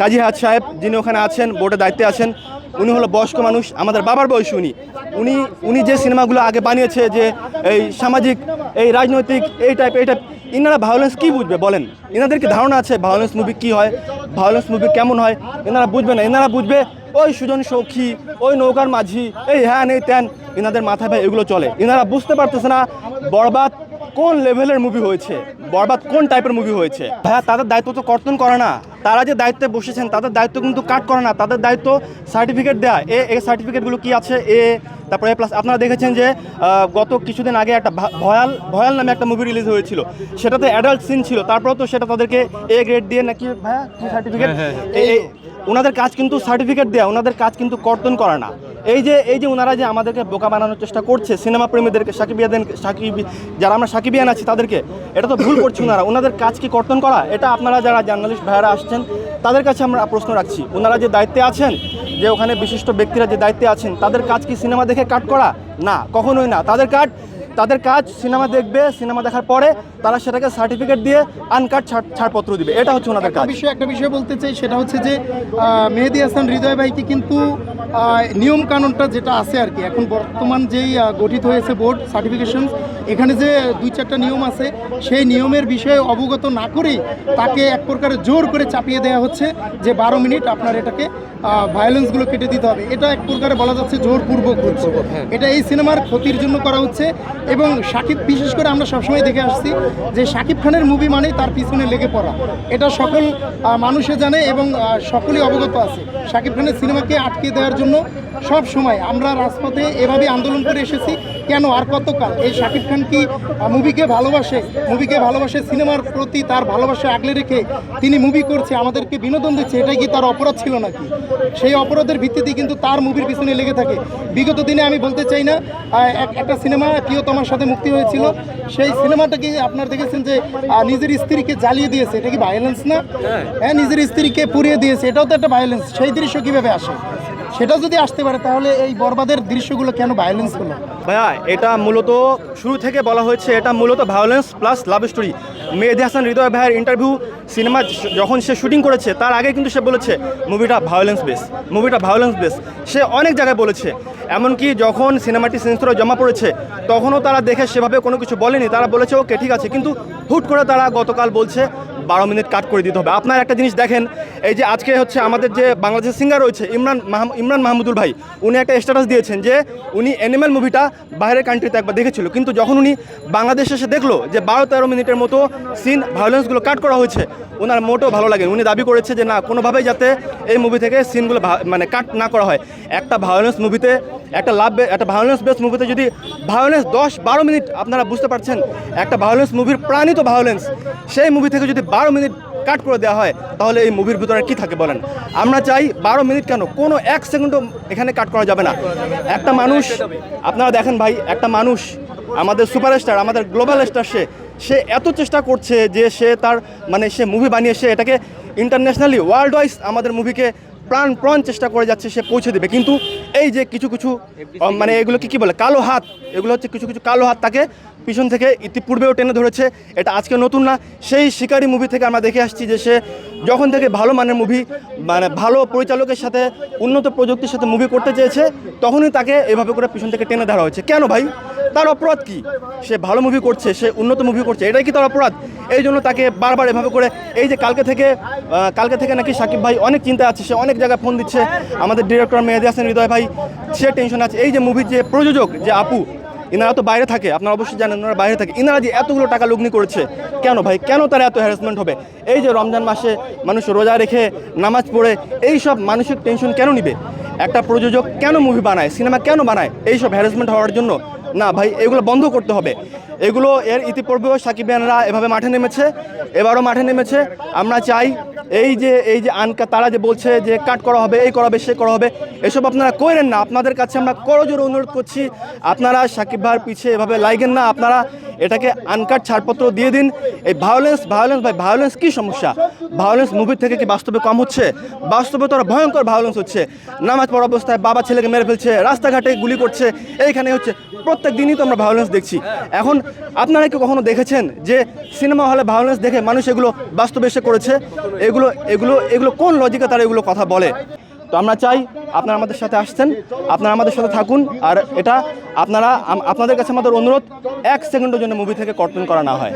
কাজী হায়াত সাহেব যিনি ওখানে আছেন বোর্ডের দায়িত্বে আছেন, উনি হলো বয়স্ক মানুষ, আমাদের বাবার বয়সী উনি। উনি উনি যে সিনেমাগুলো আগে বানিয়েছে যে এই সামাজিক, এই রাজনৈতিক, এই টাইপ এই টাইপ ইনারা ভায়োলেন্স কী বুঝবে বলেন? এনাদের কি ধারণা আছে ভায়োলেন্স মুভি কী হয়? ভায়োলেন্স মুভি কেমন হয়? এনারা বুঝবে না। এনারা বুঝবে ওই সুজন সৌখী, ওই নৌকার মাঝি, এই হ্যান, এই ত্যান এনাদের মাথায় ভাই এগুলো চলে। এনারা বুঝতে পারতেছে না, বরবাদ কোন লেভেলের মুভি হয়েছে? বরবাদ কোন টাইপের মুভি হয়েছে? ভাইয়া তাদের দায়িত্ব তো কর্তন করে না। তারা যে দায়িত্বে বসেছেন তাদের দায়িত্ব কিন্তু কাট করে না। তাদের দায়িত্ব সার্টিফিকেট দেয়া। এ এ সার্টিফিকেটগুলো কি আছে? এ তারপরে প্লাস আপনারা দেখেছেন যে গত কিছুদিন আগে একটা ভয়াল ভয়াল নামে একটা মুভি রিলিজ হয়েছিল। সেটাতে অ্যাডাল্ট সিন ছিল। তারপরেও তো সেটা তাদেরকে এ গ্রেড দিয়ে নাকি ভাইয়া কি সার্টিফিকেট ওনাদের কাজ কিন্তু সার্টিফিকেট দেয়া। ওনাদের কাজ কিন্তু কর্তন করা না। এই যে এই যে ওনারা যে আমাদেরকে বোকা বানানোর চেষ্টা করছে, সিনেমা প্রেমীদেরকে সাকিবিয়াদের সাকিব, যারা আমরা সাকিবিয়ান আছি তাদেরকে, এটা তো ভুল করছে ওনারা ওনাদের কাজ কি কর্তন করা? এটা আপনারা যারা জার্নালিস্ট ভাইয়ারা আসছেন, তাদের কাছে আমরা প্রশ্ন রাখছি। ওনারা যে দায়িত্বে আছেন, যে ওখানে বিশিষ্ট ব্যক্তিরা যে দায়িত্বে আছেন, তাদের কাজ কি সিনেমা দেখে কাট করা? না, কখনোই না। তাদের কাজ তাদের কাজ সিনেমা দেখবে সিনেমা দেখার পরে তারা সেটাকে সার্টিফিকেট দিয়ে আনকাট ছাড় ছাড়পত্র দিবে। এটা হচ্ছে ওনাদের কাজ। বিষয় একটা বিষয় বলতে চাই সেটা হচ্ছে যে মেহেদি হাসান হৃদয় ভাইকে কিন্তু নিয়ম কানুনটা যেটা আছে আর কি এখন বর্তমান যেই গঠিত হয়েছে বোর্ড সার্টিফিকেশন এখানে যে দুই চারটা নিয়ম আছে সেই নিয়মের বিষয়ে অবগত না করেই তাকে এক প্রকারে জোর করে চাপিয়ে দেওয়া হচ্ছে যে বারো মিনিট আপনার এটাকে ভায়োলেন্সগুলো কেটে দিতে হবে। এটা এক প্রকারে বলা যাচ্ছে জোরপূর্বক হচ্ছে। এটা এই সিনেমার ক্ষতির জন্য করা হচ্ছে এবং সাকিব, বিশেষ করে আমরা সবসময় দেখে আসছি যে সাকিব খানের মুভি মানেই তার পিছনে লেগে পড়া। এটা সকল মানুষে জানে এবং সকলেই অবগত আছে। সাকিব খানের সিনেমাকে আটকে দেওয়ার জন্য সব সময় আমরা রাজপথে এভাবে আন্দোলন করে এসেছি। কেন, আর কতকাল? এই সাকিব খান কি মুভিকে ভালোবাসে? মুভিকে ভালোবাসে সিনেমার প্রতি তার ভালোবাসা আগলে রেখে তিনি মুভি করছে, আমাদেরকে বিনোদন দিচ্ছে, এটাই কি তার অপরাধ ছিল নাকি? সেই অপরাধের ভিত্তিতে কিন্তু তার মুভির পিছনে লেগে থাকে। বিগত দিনে আমি বলতে চাই না একটা সিনেমা প্রিয়তমার সাথে মুক্তি হয়েছিল। সেই সিনেমাটা কি আপনারা দেখেছেন যে নিজের স্ত্রীকে জ্বালিয়ে দিয়েছে? এটা কি ভায়োলেন্স না? হ্যাঁ। নিজের স্ত্রীকে পুড়িয়ে দিয়েছে। এটাও তো একটা ভায়োলেন্স সেই দৃশ্য কীভাবে আসে? সেটা যদি আসতে পারে, তাহলে এই বরবাদের দৃশ্যগুলো কেন ভায়োলেন্স হলো? ভাইয়া, এটা মূলত শুরু থেকে বলা হয়েছে, এটা মূলত violence plus love story Mehedi Hasan, Hridoy ভাইয়ের ইন্টারভিউ সিনেমা যখন সে শুটিং করেছে, তার আগে কিন্তু সে বলেছে মুভিটা ভায়োলেন্স বেস মুভিটা ভায়োলেন্স বেস সে অনেক জায়গায় বলেছে, এমনকি যখন সিনেমাটি সেন্সরে জমা পড়েছে, তখনও তারা দেখে সেভাবে কোনো কিছু বলেনি। তারা বলেছে ওকে ঠিক আছে। কিন্তু হুট করে তারা গতকাল বলছে বারো মিনিট কাট করে দিতে হবে। আপনার একটা জিনিস দেখেন, এই যে আজকে হচ্ছে আমাদের যে বাংলাদেশের সিঙ্গার রয়েছে, ইমরান ইমরান মাহমুদুল ভাই, উনি একটা স্ট্যাটাস দিয়েছেন যে উনি অ্যানিম্যাল মুভিটা বাইরের কান্ট্রিতে একবার দেখেছিল। কিন্তু যখন উনি বাংলাদেশে এসে দেখল যে বারো তেরো মিনিটের মতো সিন ভায়োলেন্সগুলো কাট করা হয়েছে ওনার মোটেও ভালো লাগে উনি দাবি করেছে যে না, কোনোভাবেই যাতে এই মুভি থেকে সিনগুলো মানে কাট না করা হয়। একটা ভায়োলেন্স মুভিতে একটা লাভ, একটা ভায়োলেন্স বেস মুভিতে যদি ভায়োলেন্স দশ বারো মিনিট আপনারা বুঝতে পারছেন, একটা ভায়োলেন্স মুভির প্রাণিত ভায়োলেন্স সেই মুভি থেকে যদি বারো মিনিট কাট করে দেওয়া হয়, তাহলে এই মুভির ভিতরে কি থাকে বলেন? আমরা চাই বারো মিনিট কেন? কোনো এক সেকেন্ডও এখানে কাট করা যাবে না। একটা মানুষ, আপনারা দেখেন ভাই, একটা মানুষ, আমাদের সুপারস্টার আমাদের গ্লোবাল স্টার সে সে এত চেষ্টা করছে যে সে তার মানে সে মুভি বানিয়ে সে এটাকে ইন্টারন্যাশনালি ওয়ার্ল্ড ওয়াইজ আমাদের মুভিকে প্রাণ প্রাণ চেষ্টা করে যাচ্ছে সে পৌঁছে দেবে। কিন্তু এই যে কিছু কিছু মানে এগুলোকে কি বলে? কালো হাত। এগুলো হচ্ছে কিছু কিছু কালো হাত তাকে পিছন থেকে ইতিপূর্বেও টেনে ধরেছে। এটা আজকে নতুন না। সেই শিকারি মুভি থেকে আমরা দেখে আসছি যে সে যখন থেকে ভালো মানের মুভি মানে ভালো পরিচালকের সাথে উন্নত প্রযুক্তির সাথে মুভি করতে চেয়েছে তখনই তাকে এভাবে করে পিছন থেকে টেনে ধরা হয়েছে। কেন ভাই? তার অপরাধ কি? সে ভালো মুভি করছে, সে উন্নত মুভি করছে, এটাই কি তার অপরাধ? এই জন্য তাকে বারবার এভাবে করে, এই যে কালকে থেকে কালকে থেকে নাকি সাকিব ভাই অনেক চিন্তা আছে, সে অনেক জায়গায় ফোন দিচ্ছে, আমাদের ডিরেক্টর মেহেদি হাসান, হৃদয় ভাই, সে টেনশন আছে। এই যে মুভির যে প্রযোজক, যে আপু, ইনারা তো বাইরে থাকে, আপনারা অবশ্যই জানেন ওনারা বাইরে থাকে। ইনারা যে এতগুলো টাকা লগ্নি করেছে, কেন ভাই, কেন তারা এত হ্যারাসমেন্ট হবে? এই যে রমজান মাসে মানুষ রোজা রেখে নামাজ পড়ে, এই সব মানসিক টেনশন কেন নিবে? একটা প্রযোজক কেন মুভি বানায় সিনেমা কেন বানায়, এই সব হ্যারাসমেন্ট হওয়ার জন্য? না ভাই, এগুলো বন্ধ করতে হবে। এগুলো এর ইতিপূর্বেও সাকিবিয়ানরা এভাবে মাঠে নেমেছে, এবারও মাঠে নেমেছে। আমরা চাই এই যে এই যে আনকা, তারা যে বলছে যে কাট করা হবে, এই করা হবে, সে করা হবে, এসব আপনারা করেন না। আপনাদের কাছে আমরা করজোর অনুরোধ করছি, আপনারা সাকিব ভাইয়ের পিছে এভাবে লাইগেন না। আপনারা এটাকে আনকাট ছাড়পত্র দিয়ে দিন। এই ভায়োলেন্স ভায়োলেন্স ভাই ভায়োলেন্স কী সমস্যা? ভায়োলেন্স মুভির থেকে কি বাস্তবে কম হচ্ছে? বাস্তবে তো ভয়ঙ্কর ভায়োলেন্স হচ্ছে। নামাজ পড়া অবস্থায় বাবা ছেলেকে মেরে ফেলছে, রাস্তাঘাটে গুলি করছে, এইখানে হচ্ছে প্রত্যেক দিনই তো আমরা ভায়োলেন্স দেখছি। এখন আপনারা কি কখনো দেখেছেন যে সিনেমা হলে ভায়োলেন্স দেখে মানুষ এগুলো বাস্তবে এসে করেছে? এগুলো এগুলো এগুলো কোন লজিকে তারা এগুলো কথা বলে? তো আমরা চাই আপনারা আমাদের সাথে আসছেন, আপনারা আমাদের সাথে থাকুন। আর এটা আপনারা আপনাদের কাছে আমাদের অনুরোধ, এক সেকেন্ডের জন্য মুভি থেকে কর্তন করা না হয়।